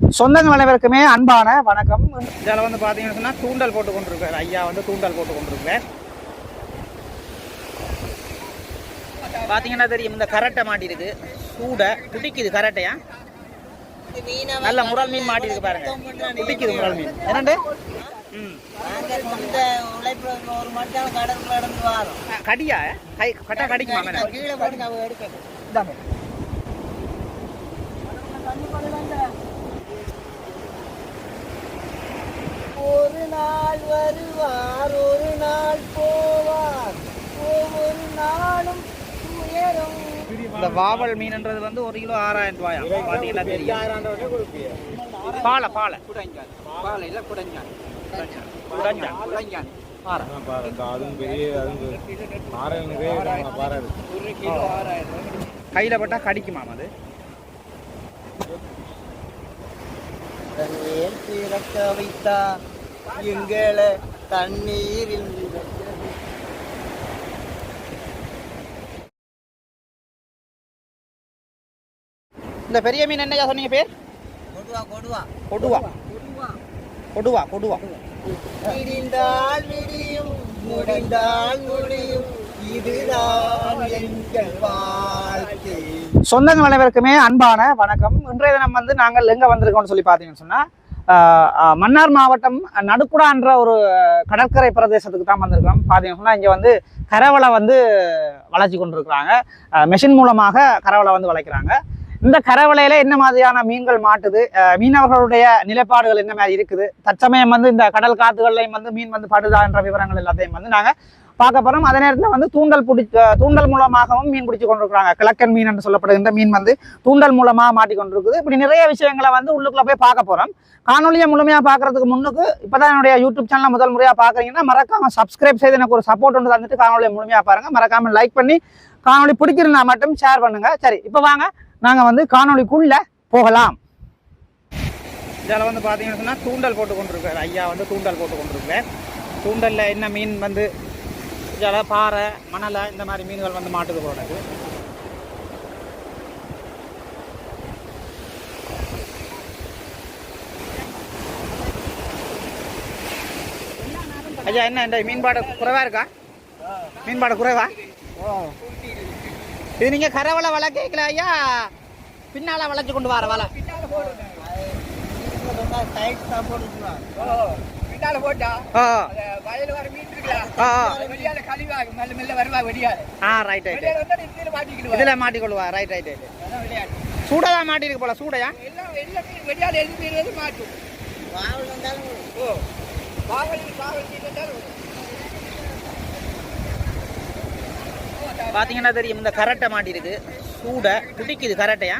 சொந்தங்கள் அனைவருக்குமே அன்பான வணக்கம். இதில் வந்து பார்த்தீங்கன்னு சொன்னால் தூண்டல் போட்டு கொண்டிருக்கார் ஐயா வந்து தூண்டல் போட்டு கொண்டிருக்கேன் பார்த்தீங்கன்னா தெரியும் இந்த கரட்டை மாட்டிருக்கு. சூட துடிக்குது கரட்டையா? நல்ல முரல் மீன் மாட்டிருக்கு பாருங்க. துடிக்குது முரல் மீன். என்னண்டு கடியா? கட்டா கடிக்குமா மேடம் கீழே போட்டு அவங்க எடுக்கணும் இந்தாங்க ஒரு நாள் வருவார் ஒரு நாள் போவார். ஒவ்வொரு நாளும் உயரும். இந்த வாவல் மீன்ன்றது வந்து ஒரு கிலோ ஆறாயிரம் ரூபாயா? பார்த்தீங்கன்னா தெரியும். பாலை பாலை. பாலை இல்லை குடஞ்சான். குடஞ்சான். பாறை. அதுவும் பெரிய அதுவும் பாறை கையில் பட்டா கடிக்குமாம் அது? பிறக்க வைத்தா எங்களை தண்ணீரில் இந்த பெரிய மீன் என்னையா சொன்னீங்க பேர்? கொடுவா கொடுவா. கொடுவா. கொடுவா. கொடுவா முடிந்தால் முடியும். எங்கள் வாழ்க்கை. சொந்தங்கள் அனைவருக்குமே அன்பான வணக்கம். இன்றைய தினம் வந்து நாங்கள் எங்கே வந்திருக்கோம்னு சொல்லி பார்த்தீங்கன்னு சொன்னால் மன்னார் மாவட்டம் நடுக்குடான்ற ஒரு கடற்கரை பிரதேசத்துக்கு தான் வந்திருக்கோம் பார்த்தீங்கன்னா இங்கே வந்து கரவலை வந்து வளைச்சி கொண்டிருக்கிறாங்க. மெஷின் மூலமாக கரவலை வந்து வளைக்கிறாங்க இந்த கரவலையில் என்ன மாதிரியான மீன்கள் மாட்டுது? மீனவர்களுடைய நிலைப்பாடுகள் என்ன மாதிரி இருக்குது? தற்சமயம் வந்து இந்த கடல் காத்துகள்லையும் வந்து மீன் வந்து படுதா என்ற விவரங்கள் எல்லாத்தையும் வந்து நாங்கள் பார்க்க போகிறோம் அதே நேரத்தில் வந்து தூண்டல் பிடி தூண்டல் மூலமாகவும் மீன் பிடிச்சி கொண்டிருக்கிறாங்க. கிழக்கன் மீன் என்று சொல்லப்படுகின்ற மீன் வந்து தூண்டல் மூலமாக மாட்டி கொண்டிருக்குது. இப்படி நிறைய விஷயங்களை வந்து உள்ளுக்குள்ளே போய் பார்க்க போகிறோம் காணொலியை முழுமையாக பார்க்கறதுக்கு முன்னுக்கு இப்போ தான் என்னுடைய யூடியூப் சேனலை முதல் முறையாக பார்க்குறீங்கன்னா மறக்காமல் சப்ஸ்கிரைப் செய்து எனக்கு ஒரு சப்போர்ட் ஒன்று தந்துட்டு காணொலியை முழுமையாக பாருங்கள் மறக்காமல் லைக் பண்ணி காணொலி பிடிக்கிறனா மட்டும் ஷேர் பண்ணுங்கள் சரி இப்போ வாங்க. நாங்கள் வந்து காணொலிக்குள்ளே போகலாம். இதில் வந்து பார்த்தீங்கன்னு சொன்னால் தூண்டல் போட்டு கொண்டிருக்கார். ஐயா வந்து தூண்டல் போட்டு கொண்டிருக்கார் தூண்டலில் என்ன மீன் வந்து ஜல பாறை மணலை இந்த மாதிரி மீன்கள் வந்து மாட்டுது போல எனக்கு ஐயா என்ன இந்த மீன்பாடு குறைவா இருக்கா? மீன்பாடு குறைவா? இது நீங்க கரவலை வலை கேட்கல ஐயா? பின்னால வளைச்சு கொண்டு வர வலை பின்னால போட்டா வயல் வர மீன் ஆ. வெளியால கழிவாக மெல்ல மெல்ல வருவா வெளியால ஆ ரைட் ரைட் வெளியால இதுல மாட்டிக்கிடுவா. இதுல மாட்டிக்கொள்வா ரைட் ரைட் ரைட் சூடா தான் மாட்டிருக்கு போல சூடையா? எல்லாம் எல்லா மீன் வெளியால எது மீன் வந்து மாட்டும். வாவல் வந்தாலும் ஓ மீன் வந்தாலும் தெரியும் இந்த கரட்டை மாட்டிருக்கு. சூட பிடிக்குது கரட்டையா?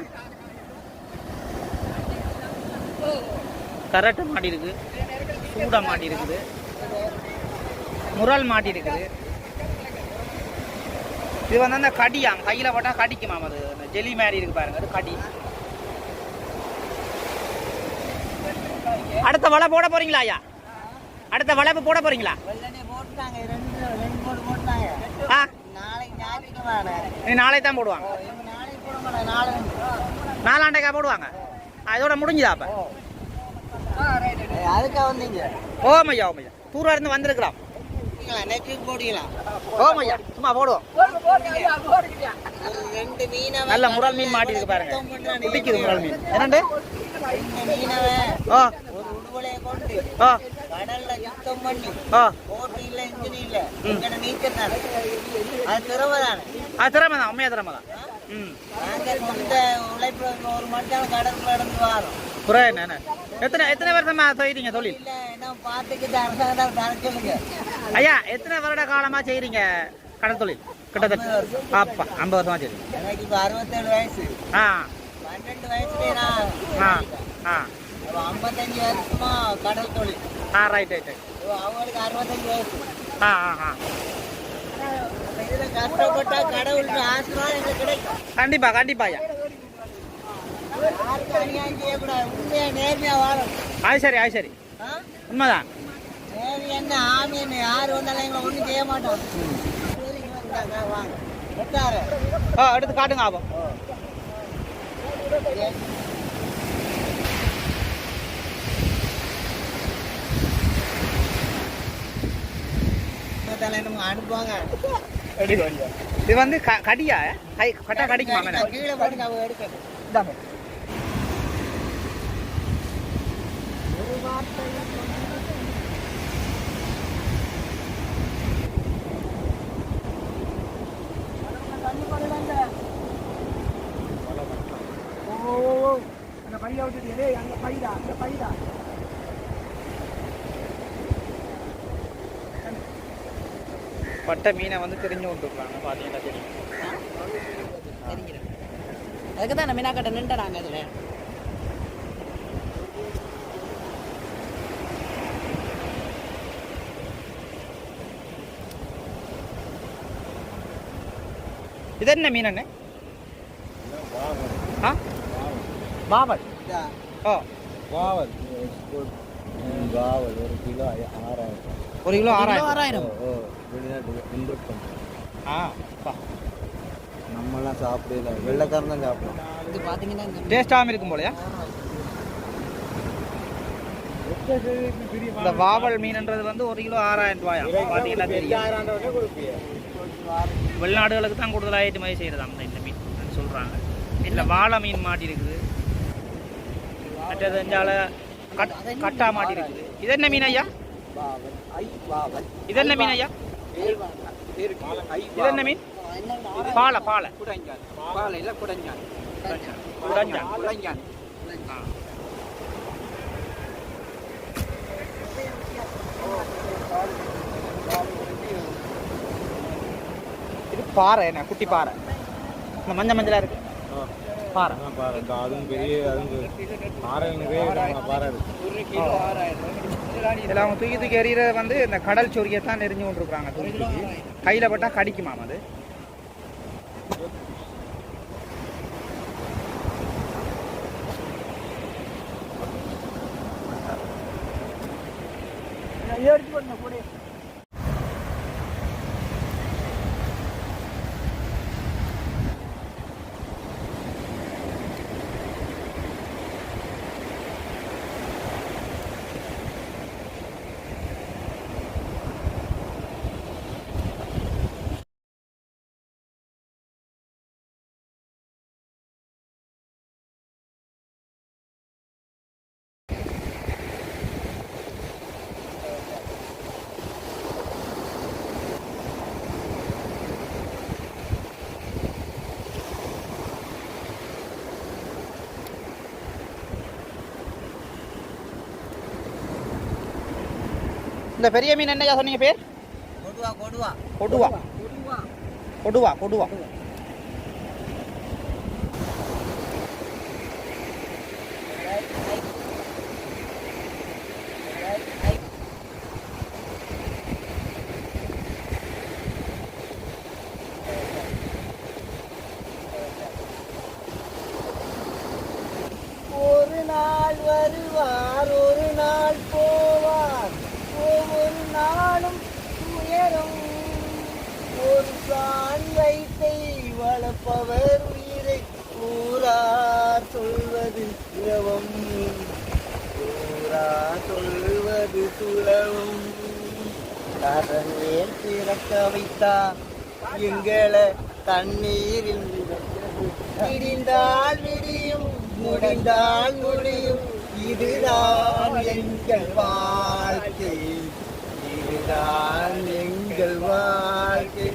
கரட்டை மாட்டிருக்கு. சூட மாட்டிருக்குது. முரல் மாட்டிருக்குது. இது வந்து அந்த கடியாம். கையில போட்டா கடிக்குமாம் அது. அந்த ஜெலி மாதிரி இருக்கு பாருங்க. அது கடி. அடுத்த வலை போட போறீங்களா ஐயா? அடுத்த வலை போட போறீங்களா? நாளைக்கு நாளை தான் போடுவாங்க. நாளைக்கு போட மாட்டாங்க. நாளை நாலாண்டைக்கா போடுவாங்க. அதோட முடிஞ்சுதா அப்ப? அதுக்காக வந்தீங்க? ஓமையா ஓமையா தூரம் இருந்து வந்திருக்கலாம் ஓமையா சும்மா போடுவோம். நல்ல முரல் மீன் மாட்டிருக்கு பாருங்க. பிடிக்குது முரல் மீன். என்னண்டு? ரெண்டு மீனவன். ஓ ஒரு உடுவலையை கொண்டு ஓ கடல்ல யுத்தம் பண்ணி ஓ போட்டு இல்ல இன்ஜின் இல்ல. எங்கட நீச்சல் தானே அது திறமை தானே அது திறமை தான் உண்மையா திறமை தான் ம். நாங்க இந்த உழைப்பு ஒரு மட்டம் கடற்குள்ள நடந்து வரோம். குறை என்ன எத்தனை எத்தனை வருஷமா செய்றீங்க தொழில்? ஐயா எத்தனை வருட காலமா செய்றீங்க கடல் தொழில்? கிட்டத்தட்ட அப்பா ஐம்பது வருஷமா செய்றீங்க. அறுபத்தேழு வயசு. ஆ. பன்னெண்டு வயசுல ஆ ஆ. ஐம்பத்தஞ்சு வருஷமா கடல் தொழில். ஆ ரைட் ரைட் அவங்களுக்கு அறுபத்தஞ்சு வயசு. ஆ ஆ ஆ. கஷ்டப்பட்டா கடவுள் ஆசீர்வாதம் எங்களுக்கு கிடைக்கும். கண்டிப்பா கண்டிப்பா ஐயா. அது சரி அது சரி. உண்மைதான். என்ன ஆமின்னு யார் வந்தாலும் ஒன்றும் செய்ய மாட்டோம். ஆ காட்டுங்க ஆபம். அனுப்புவாங்க. இது வந்து கடியா? கட்டா கடிக்குமா கீழே போட்டு எடுக்க பைய விட்டுட்டு அங்க பைதா அங்க பைதா பட்டை மீனை வந்து தெரிஞ்சு விட்டுருக்காங்க பார்த்தீங்கன்னா தெரியும்? அதுக்கு தான் மீனாக்கட்டை நின்றுறாங்க இதில் இது என்ன மீன் அண்ணே ஆ பாவல் ஓ வாவல் வாவல் ஒரு கிலோ ஆறாயிரம் ஒரு கிலோ ஆறாயிரம் ஆறாயிரம் வெளிநாட்டு ஆ பா. நம்மலாம் சாப்பிடல வெள்ளைக்காரன் தான் சாப்பிடலாம் இது பார்த்தீங்கன்னா இந்த டேஸ்டாகவும் இருக்கும் போலயா இந்த வாவல் மீன்ன்றது வந்து ஒரு கிலோ ஆறாயிரம் ரூபாயா பார்த்தீங்கன்னா தெரியும் வெளிநாடுகளுக்கு தான் கூடுதலாக ஏற்றுமதி செய்கிறதா அந்த இந்த மீன் சொல்கிறாங்க இதில் வாழை மீன் மாட்டி இருக்குது. மற்றது இஞ்சால கட் கட்டா மாட்டி இருக்குது. இது என்ன மீன் ஐயா? இது என்ன மீன் ஐயா? இது என்ன மீன்? பாலை பாலை. பாலை இல்லை குடஞ்சான். குடஞ்சான். குடஞ்சான் ஆ. பாறை என்ன குட்டி பாறை. இந்த மஞ்சள் மஞ்சளா இருக்கு. பாறை. பாறை. அதுவும் பெரிய அதுவும் விதமான பாறை இருக்கு. இதில் அவங்க தூக்கி தூக்கி எறிகிறது வந்து இந்த கடல் சொரியை தான் நெறிஞ்சு கொண்டிருக்காங்க தூக்கி. தூக்கி கையில் பட்டா கடிக்குமாம் அது? இந்த பெரிய மீன் என்னையா சொன்னீங்க பேர்? கொடுவா கொடுவா. கொடுவா. கொடுவா. கொடுவா ஒரு நாள் வருவார் ஒரு நாள் போவார் ஒவ்வொரு நாளும் உயரும் ஒரு தான் வைத்தை வளர்ப்பவர் உயிரை ஊரார் சொல்வது இரவம் சொல்வது சுலவும் கடலில் திறக்க வைத்தார். எங்களை தண்ணீரில் விடிந்தால் விடியும் முடிந்தால் முடியும். இதுதான் எங்கள் வாழ்க்கை. இதுதான் எங்கள் வாழ்க்கை.